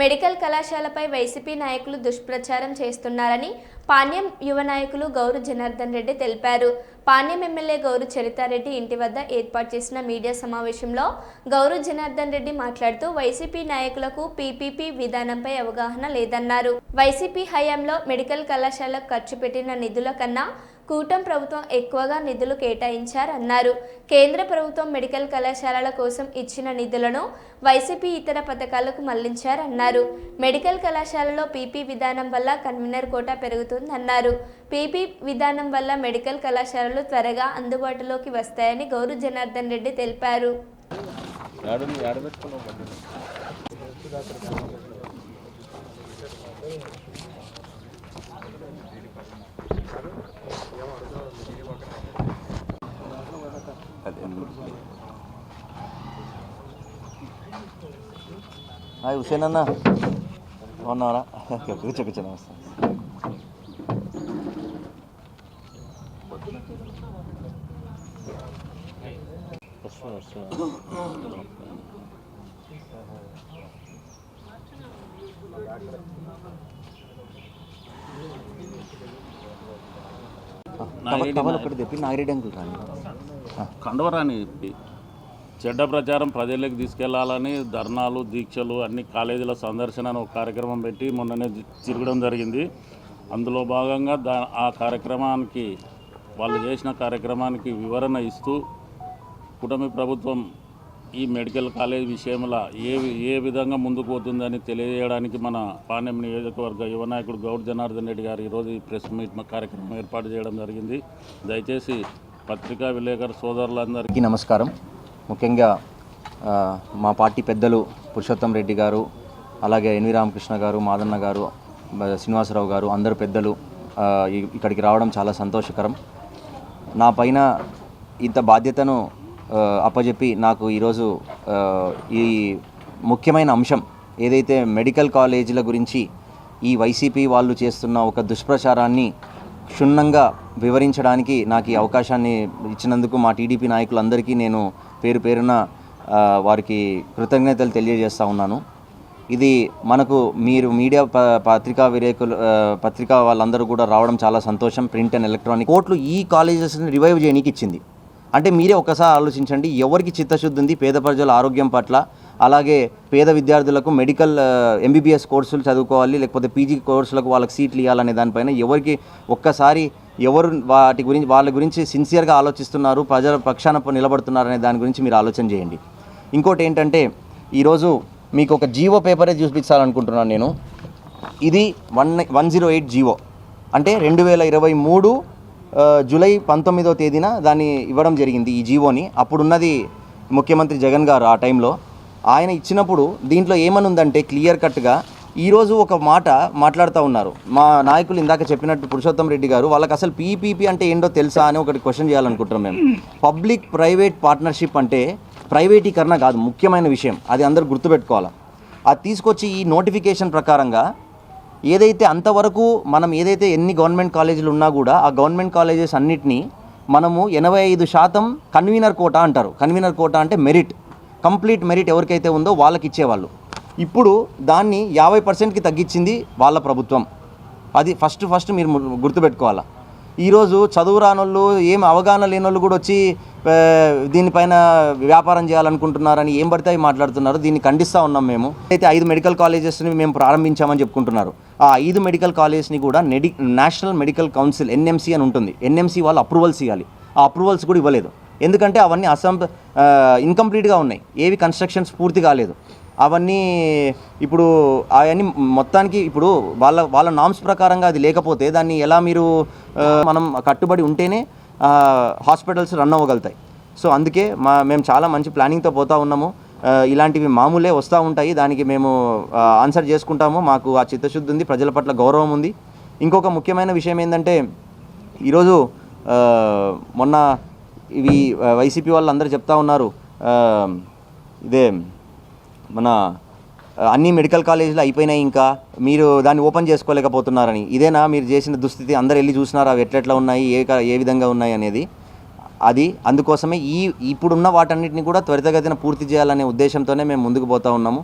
Medical కళాశాలపై YCP నాయకులు దుష్ప్రచారం చేస్తున్నారని పాణ్యం యువ నాయకులు గౌరు జనార్దన్ రెడ్డి తెలిపారు. పాణ్యం ఎమ్మెల్యే గౌరు చరితారెడ్డి ఇంటి వద్ద ఏర్పాటు చేసిన మీడియా సమావేశంలో గౌరు జనార్దన్ రెడ్డి మాట్లాడుతూ వైసీపీ నాయకులకు పీపీపీ విధానంపై అవగాహన లేదన్నారు. వైసీపీ హయాంలో మెడికల్ కళాశాలకు ఖర్చు పెట్టిన నిధుల కన్నా కూటం ప్రభుత్వం ఎక్కువగా నిధులు కేటాయించారన్నారు. కేంద్ర ప్రభుత్వం మెడికల్ కళాశాలల కోసం ఇచ్చిన నిధులను వైసీపీ ఇతర పథకాలకు మళ్ళించారన్నారు. మెడికల్ కళాశాలలో పీపీ విధానం వల్ల కన్వీనర్ కోటా పెరుగుతుందన్నారు. పీపీ విధానం వల్ల మెడికల్ కళాశాలలు త్వరగా అందుబాటులోకి వస్తాయని గౌరు జనార్దన్ రెడ్డి తెలిపారు? హాయ్ హుసేన్ అన్న. బాగున్నారా ఓకే కూర్చో కూర్చో నమస్తే. వస్తున్నా వస్తున్నా టవల్ టవల్ ఒకటి తెప్పి నాగిరెడ్డి అంకుల్ రాని. కండవరాని చెడ్డ ప్రచారం ప్రజలకు తీసుకెళ్ళాలని ధర్నాలు దీక్షలు అన్ని కాలేజీల సందర్శన అని ఒక కార్యక్రమం పెట్టి మొన్ననే తిరగడం జరిగింది. అందులో భాగంగా దా ఆ కార్యక్రమానికి వాళ్ళు చేసిన కార్యక్రమానికి వివరణ ఇస్తూ కూటమి ప్రభుత్వం ఈ మెడికల్ కాలేజ్ విషయంలో ఏ ఏ విధంగా ముందుకు పోతుందని తెలియజేయడానికి మన పాణ్యం నియోజకవర్గ యువ నాయకుడు గౌడ్ జనార్దన్ రెడ్డి గారు ఈరోజు ఈ ప్రెస్ మీట్ కార్యక్రమం ఏర్పాటు చేయడం జరిగింది. దయచేసి పత్రికా విలేకరు సోదరులందరికీ నమస్కారం. ముఖ్యంగా మా పార్టీ పెద్దలు పురుషోత్తం రెడ్డి గారు అలాగే ఎన్వి రామకృష్ణ గారు మాదన్న గారు శ్రీనివాసరావు గారు అందరు పెద్దలు ఇక్కడికి రావడం చాలా సంతోషకరం. నా పైన ఇంత బాధ్యతను అప్పజెప్పి నాకు ఈరోజు ఈ ముఖ్యమైన అంశం ఏదైతే మెడికల్ కాలేజీల గురించి ఈ వైసీపీ వాళ్ళు చేస్తున్న ఒక దుష్ప్రచారాన్ని క్షుణ్ణంగా వివరించడానికి నాకు ఈ అవకాశాన్ని ఇచ్చినందుకు మా టీడీపీ నాయకులందరికీ నేను పేరు పేరున వారికి కృతజ్ఞతలు తెలియజేస్తా ఉన్నాను. ఇది మనకు మీరు మీడియా ప పత్రికా విరేకులు పత్రికా వాళ్ళందరూ కూడా రావడం చాలా సంతోషం. ప్రింట్ అండ్ ఎలక్ట్రానిక్ కోర్టులు ఈ కాలేజెస్ని రివైవ్ చేయడానికి ఇచ్చింది అంటే మీరే ఒకసారి ఆలోచించండి ఎవరికి చిత్తశుద్ధి ఉంది పేద ప్రజల ఆరోగ్యం పట్ల అలాగే పేద విద్యార్థులకు మెడికల్ ఎంబీబీఎస్ కోర్సులు చదువుకోవాలి లేకపోతే పీజీ కోర్సులకు వాళ్ళకి సీట్లు ఇవ్వాలనే దానిపైన ఎవరికి ఒక్కసారి ఎవరు వాటి గురించి వాళ్ళ గురించి సిన్సియర్గా ఆలోచిస్తున్నారు ప్రజల పక్షాన నిలబడుతున్నారు అనే దాని గురించి మీరు ఆలోచన చేయండి. ఇంకోటి ఏంటంటే ఈరోజు మీకు ఒక జీవో పేపరే చూపించాలనుకుంటున్నాను నేను. ఇది one one zero eight GO అంటే రెండు వేల ఇరవై మూడు జూలై పంతొమ్మిదో తేదీన దాన్ని ఇవ్వడం జరిగింది ఈ జీవోని. అప్పుడున్నది ముఖ్యమంత్రి జగన్ గారు ఆ టైంలో. ఆయన ఇచ్చినప్పుడు దీంట్లో ఏమని ఉందంటే క్లియర్ కట్గా ఈరోజు ఒక మాట మాట్లాడుతూ ఉన్నారు. మా నాయకులు ఇందాక చెప్పినట్టు పురుషోత్తం రెడ్డి గారు వాళ్ళకి అసలు పీపీపీ అంటే ఏంటో తెలుసా అని ఒకటి క్వశ్చన్ చేయాలనుకుంటున్నాం మేము. పబ్లిక్ ప్రైవేట్ పార్ట్నర్షిప్ అంటే ప్రైవేటీకరణ కాదు ముఖ్యమైన విషయం. అది అందరు గుర్తుపెట్టుకోవాలి. అది తీసుకొచ్చి ఈ నోటిఫికేషన్ ప్రకారంగా ఏదైతే అంతవరకు మనం ఏదైతే ఎన్ని గవర్నమెంట్ కాలేజీలు ఉన్నా కూడా ఆ గవర్నమెంట్ కాలేజెస్ అన్నిటినీ మనము ఎనభై ఐదు శాతం కన్వీనర్ కోటా అంటారు. కన్వీనర్ కోటా అంటే మెరిట్. కంప్లీట్ మెరిట్ ఎవరికైతే ఉందో వాళ్ళకి ఇచ్చేవాళ్ళు. ఇప్పుడు దాన్ని యాభై పర్సెంట్కి తగ్గించింది వాళ్ళ ప్రభుత్వం. అది ఫస్ట్ ఫస్ట్ మీరు గుర్తుపెట్టుకోవాలా. ఈరోజు చదువు రానోళ్ళు ఏం అవగాహన లేని వాళ్ళు కూడా వచ్చి దీనిపైన వ్యాపారం చేయాలనుకుంటున్నారని ఏం పడితే అవి మాట్లాడుతున్నారు. దీన్ని ఖండిస్తూ ఉన్నాం మేము. అయితే ఐదు మెడికల్ కాలేజెస్ని మేము ప్రారంభించామని చెప్పుకుంటున్నారు. ఆ ఐదు మెడికల్ కాలేజెస్ని కూడా నెడి నేషనల్ మెడికల్ కౌన్సిల్ ఎన్ఎంసీ అని ఉంటుంది. ఎన్ఎంసీ వాళ్ళు అప్రూవల్స్ ఇవ్వాలి. ఆ అప్రూవల్స్ కూడా ఇవ్వలేదు. ఎందుకంటే అవన్నీ అసం ఇన్కంప్లీట్గా ఉన్నాయి. ఏవి కన్స్ట్రక్షన్స్ పూర్తి కాలేదు. అవన్నీ ఇప్పుడు అవన్నీ మొత్తానికి ఇప్పుడు వాళ్ళ వాళ్ళ నామ్స్ ప్రకారంగా అది లేకపోతే దాన్ని ఎలా మీరు మనం కట్టుబడి ఉంటేనే హాస్పిటల్స్ రన్ అవ్వగలుగుతాయి. సో అందుకే మా మేము చాలా మంచి ప్లానింగ్తో పోతూ ఉన్నాము. ఇలాంటివి మామూలే వస్తూ ఉంటాయి. దానికి మేము ఆన్సర్ చేసుకుంటాము. మాకు ఆ చిత్తశుద్ధి ఉంది ప్రజల పట్ల గౌరవం ఉంది. ఇంకొక ముఖ్యమైన విషయం ఏంటంటే ఈరోజు మొన్న ఇవి వైసీపీ వాళ్ళు అందరూ చెప్తా ఉన్నారు. ఇదే మన అన్ని మెడికల్ కాలేజీలు అయిపోయినాయి ఇంకా. మీరు దాన్ని ఓపెన్ చేసుకోలేకపోతున్నారని. ఇదేనా మీరు చేసిన దుస్థితి? అందరు వెళ్ళి చూసినారు? అవి ఎట్లెట్లా ఉన్నాయి? ఏ ఏ విధంగా ఉన్నాయి అనేది? అది అందుకోసమే ఈ ఇప్పుడున్న వాటన్నిటిని కూడా త్వరితగతిన పూర్తి చేయాలనే ఉద్దేశంతోనే మేము ముందుకు పోతా ఉన్నాము.